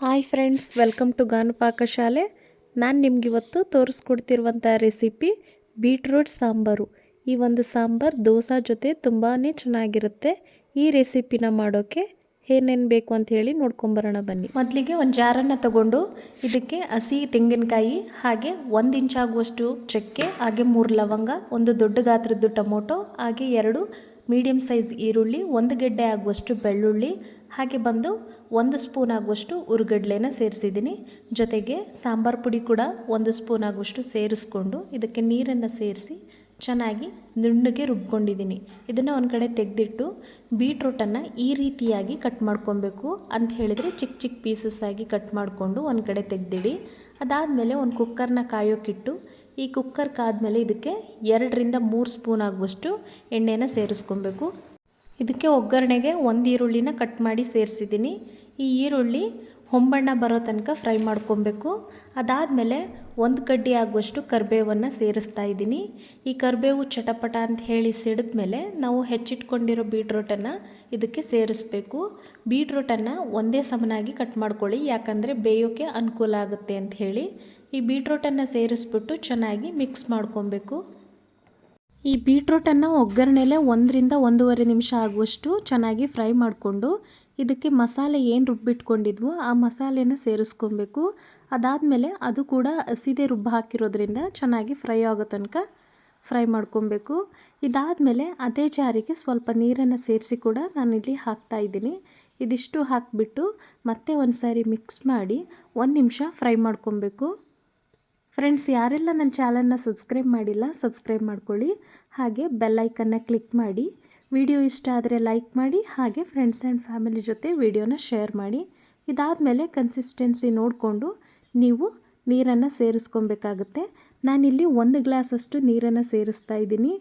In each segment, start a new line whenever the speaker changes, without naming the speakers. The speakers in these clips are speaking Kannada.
Hi friends, welcome to Gaanu ಪಾಕಶಾಲೆ ನಾನು ನಿಮಗಿವತ್ತು ತೋರಿಸ್ಕೊಡ್ತಿರುವಂಥ ರೆಸಿಪಿ ಬೀಟ್ರೂಟ್ ಸಾಂಬಾರು. ಈ ಒಂದು ಸಾಂಬಾರು ದೋಸೆ ಜೊತೆ ತುಂಬಾ ಚೆನ್ನಾಗಿರುತ್ತೆ. ಈ ರೆಸಿಪಿನ ಮಾಡೋಕ್ಕೆ ಏನೇನು ಬೇಕು ಅಂತ ಹೇಳಿ ನೋಡ್ಕೊಂಬರೋಣ ಬನ್ನಿ. ಮೊದಲಿಗೆ ಒಂದು ಜಾರನ್ನು ತಗೊಂಡು ಇದಕ್ಕೆ ಹಸಿ ತೆಂಗಿನಕಾಯಿ ಹಾಗೆ ಒಂದು ಇಂಚಾಗುವಷ್ಟು ಚಕ್ಕೆ, ಹಾಗೆ ಮೂರು ಲವಂಗ, ಒಂದು ದೊಡ್ಡ ಗಾತ್ರದ್ದು ಟೊಮೊಟೊ, ಹಾಗೆ ಎರಡು ಮೀಡಿಯಮ್ ಸೈಜ್ ಈರುಳ್ಳಿ, ಒಂದು ಗೆಡ್ಡೆ ಆಗುವಷ್ಟು ಬೆಳ್ಳುಳ್ಳಿ ಹಾಗೆ ಬಂದು ಒಂದು ಸ್ಪೂನ್ ಆಗುವಷ್ಟು ಉರುಗಡ್ಲೆನ ಸೇರಿಸಿದ್ದೀನಿ. ಜೊತೆಗೆ ಸಾಂಬಾರು ಪುಡಿ ಕೂಡ ಒಂದು ಸ್ಪೂನ್ ಆಗುವಷ್ಟು ಸೇರಿಸ್ಕೊಂಡು ಇದಕ್ಕೆ ನೀರನ್ನು ಸೇರಿಸಿ ಚೆನ್ನಾಗಿ ನುಣ್ಣಗೆ ರುಬ್ಕೊಂಡಿದ್ದೀನಿ. ಇದನ್ನು ಒಂದು ಕಡೆ ತೆಗೆದಿಟ್ಟು ಬೀಟ್ರೂಟನ್ನು ಈ ರೀತಿಯಾಗಿ ಕಟ್ ಮಾಡ್ಕೊಬೇಕು. ಅಂತ ಹೇಳಿದರೆ ಚಿಕ್ಕ ಚಿಕ್ಕ ಪೀಸಸ್ ಆಗಿ ಕಟ್ ಮಾಡಿಕೊಂಡು ಒಂದು ಕಡೆ ತೆಗೆದಿಡಿ. ಅದಾದಮೇಲೆ ಒಂದು ಕುಕ್ಕರ್ನ ಕಾಯೋಕ್ಕಿಟ್ಟು ಈ ಕುಕ್ಕರ್ ಕಾದ್ಮೇಲೆ ಇದಕ್ಕೆ ಎರಡರಿಂದ ಮೂರು ಸ್ಪೂನ್ ಆಗುವಷ್ಟು ಎಣ್ಣೆನ ಸೇರಿಸ್ಕೊಬೇಕು. ಇದಕ್ಕೆ ಒಗ್ಗರಣೆಗೆ ಒಂದು ಈರುಳ್ಳಿನ ಕಟ್ ಮಾಡಿ ಸೇರಿಸಿದ್ದೀನಿ. ಈ ಈರುಳ್ಳಿ ಹೊಂಬಣ್ಣ ಬರೋ ತನಕ ಫ್ರೈ ಮಾಡ್ಕೊಬೇಕು. ಅದಾದಮೇಲೆ ಒಂದು ಕಡ್ಡಿ ಆಗುವಷ್ಟು ಕರಿಬೇವನ್ನು ಸೇರಿಸ್ತಾ ಇದ್ದೀನಿ. ಈ ಕರಿಬೇವು ಚಟಪಟ ಅಂತ ಹೇಳಿ ಸಿಡಿದ ಮೇಲೆ ನಾವು ಹೆಚ್ಚಿಟ್ಕೊಂಡಿರೋ ಬೀಟ್ರೋಟನ್ನು ಇದಕ್ಕೆ ಸೇರಿಸ್ಬೇಕು. ಬೀಟ್ರೋಟನ್ನು ಒಂದೇ ಸಮನಾಗಿ ಕಟ್ ಮಾಡ್ಕೊಳ್ಳಿ, ಯಾಕಂದರೆ ಬೇಯೋಕ್ಕೆ ಅನುಕೂಲ ಆಗುತ್ತೆ ಅಂತ ಹೇಳಿ. ಈ ಬೀಟ್ರೋಟನ್ನು ಸೇರಿಸ್ಬಿಟ್ಟು ಚೆನ್ನಾಗಿ ಮಿಕ್ಸ್ ಮಾಡ್ಕೊಬೇಕು. ಈ ಬೀಟ್ರೂಟನ್ನು ಒಗ್ಗರಣೆಲೆ ಒಂದರಿಂದ ಒಂದೂವರೆ ನಿಮಿಷ ಆಗುವಷ್ಟು ಚೆನ್ನಾಗಿ ಫ್ರೈ ಮಾಡಿಕೊಂಡು ಇದಕ್ಕೆ ಮಸಾಲೆ ಏನು ರುಬ್ಬಿಟ್ಕೊಂಡಿದ್ವೋ ಆ ಮಸಾಲೆನ ಸೇರಿಸ್ಕೊಬೇಕು. ಅದಾದಮೇಲೆ ಅದು ಕೂಡ ಹಸಿದೆ ರುಬ್ಬ ಹಾಕಿರೋದ್ರಿಂದ ಚೆನ್ನಾಗಿ ಫ್ರೈ ಆಗೋ ತನಕ ಫ್ರೈ ಮಾಡ್ಕೊಬೇಕು. ಇದಾದಮೇಲೆ ಅದೇ ಜಾರಿಗೆ ಸ್ವಲ್ಪ ನೀರನ್ನು ಸೇರಿಸಿ ಕೂಡ ನಾನಿಲ್ಲಿ ಹಾಕ್ತಾ ಇದ್ದೀನಿ. ಇದಿಷ್ಟು ಹಾಕಿಬಿಟ್ಟು ಮತ್ತೆ ಒಂದು ಸಾರಿ ಮಿಕ್ಸ್ ಮಾಡಿ ಒಂದು ನಿಮಿಷ ಫ್ರೈ ಮಾಡ್ಕೊಬೇಕು. ಫ್ರೆಂಡ್ಸ್ ಯಾರೆಲ್ಲ ನನ್ನ ಚಾನಲ್ನ ಸಬ್ಸ್ಕ್ರೈಬ್ ಮಾಡಿಲ್ಲ ಸಬ್ಸ್ಕ್ರೈಬ್ ಮಾಡ್ಕೊಳ್ಳಿ. ಹಾಗೆ ಬೆಲ್ಲೈಕನ್ನ ಕ್ಲಿಕ್ ಮಾಡಿ. ವಿಡಿಯೋ ಇಷ್ಟ ಆದರೆ ಲೈಕ್ ಮಾಡಿ. ಹಾಗೆ ಫ್ರೆಂಡ್ಸ್ ಆ್ಯಂಡ್ ಫ್ಯಾಮಿಲಿ ಜೊತೆ ವಿಡಿಯೋನ ಶೇರ್ ಮಾಡಿ. ಇದಾದಮೇಲೆ ಕನ್ಸಿಸ್ಟೆನ್ಸಿ ನೋಡಿಕೊಂಡು ನೀವು ನೀರನ್ನು ಸೇರಿಸ್ಕೊಬೇಕಾಗುತ್ತೆ. ನಾನಿಲ್ಲಿ ಒಂದು ಗ್ಲಾಸಷ್ಟು ನೀರನ್ನು ಸೇರಿಸ್ತಾ ಇದ್ದೀನಿ.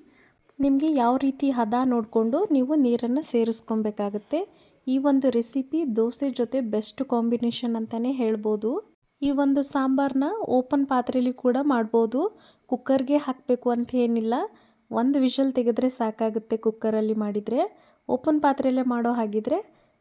ನಿಮಗೆ ಯಾವ ರೀತಿ ಹದ ನೋಡಿಕೊಂಡು ನೀವು ನೀರನ್ನು ಸೇರಿಸ್ಕೊಬೇಕಾಗುತ್ತೆ. ಈ ಒಂದು ರೆಸಿಪಿ ದೋಸೆ ಜೊತೆ ಬೆಸ್ಟ್ ಕಾಂಬಿನೇಷನ್ ಅಂತಲೇ ಹೇಳ್ಬೋದು. ಈ ಒಂದು ಸಾಂಬಾರನ್ನ ಓಪನ್ ಪಾತ್ರೆಯಲ್ಲಿ ಕೂಡ ಮಾಡ್ಬೋದು. ಕುಕ್ಕರ್ಗೆ ಹಾಕಬೇಕು ಅಂತ ಏನಿಲ್ಲ. ಒಂದು ವಿಷಲ್ ತೆಗೆದ್ರೆ ಸಾಕಾಗುತ್ತೆ ಕುಕ್ಕರಲ್ಲಿ ಮಾಡಿದರೆ. ಓಪನ್ ಪಾತ್ರೆಯಲ್ಲೇ ಮಾಡೋ ಹಾಗಿದ್ರೆ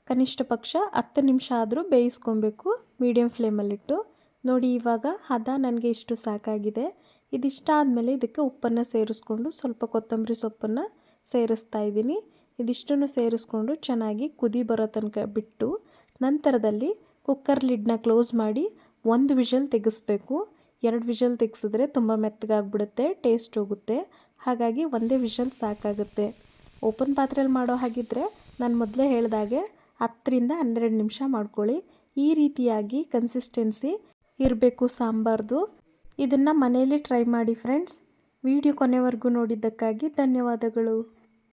ಕನಿಷ್ಠ ಪಕ್ಷ ಹತ್ತು ನಿಮಿಷ ಆದರೂ ಬೇಯಿಸ್ಕೊಬೇಕು ಮೀಡಿಯಂ ಫ್ಲೇಮಲ್ಲಿಟ್ಟು. ನೋಡಿ ಇವಾಗ ಹದ ನನಗೆ ಇಷ್ಟು ಸಾಕಾಗಿದೆ. ಇದಿಷ್ಟ ಆದಮೇಲೆ ಇದಕ್ಕೆ ಉಪ್ಪನ್ನು ಸೇರಿಸ್ಕೊಂಡು ಸ್ವಲ್ಪ ಕೊತ್ತಂಬರಿ ಸೊಪ್ಪನ್ನು ಸೇರಿಸ್ತಾ ಇದ್ದೀನಿ. ಇದಿಷ್ಟನ್ನು ಸೇರಿಸ್ಕೊಂಡು ಚೆನ್ನಾಗಿ ಕುದಿ ಬರೋ ತನಕ ಬಿಟ್ಟು ನಂತರದಲ್ಲಿ ಕುಕ್ಕರ್ ಲಿಡ್ನ ಕ್ಲೋಸ್ ಮಾಡಿ ಒಂದು ವಿಷಲ್ ತೆಗೆಸ್ಬೇಕು. ಎರಡು ವಿಷಲ್ ತೆಗೆಸಿದ್ರೆ ತುಂಬ ಮೆತ್ತಗಾಗ್ಬಿಡುತ್ತೆ, ಟೇಸ್ಟ್ ಹೋಗುತ್ತೆ. ಹಾಗಾಗಿ ಒಂದೇ ವಿಷಲ್ ಸಾಕಾಗುತ್ತೆ. ಓಪನ್ ಪಾತ್ರೆಯಲ್ಲಿ ಮಾಡೋ ಹಾಗಿದ್ದರೆ ನಾನು ಮೊದಲೇ ಹೇಳಿದಾಗೆ ಹತ್ತರಿಂದ ಹನ್ನೆರಡು ನಿಮಿಷ ಮಾಡ್ಕೊಳ್ಳಿ. ಈ ರೀತಿಯಾಗಿ ಕನ್ಸಿಸ್ಟೆನ್ಸಿ ಇರಬೇಕು ಸಾಂಬಾರ್ದು. ಇದನ್ನು ಮನೆಯಲ್ಲಿ ಟ್ರೈ ಮಾಡಿ ಫ್ರೆಂಡ್ಸ್ ವಿಡಿಯೋ ಕೊನೆವರೆಗೂ ನೋಡಿದ್ದಕ್ಕಾಗಿ ಧನ್ಯವಾದಗಳು.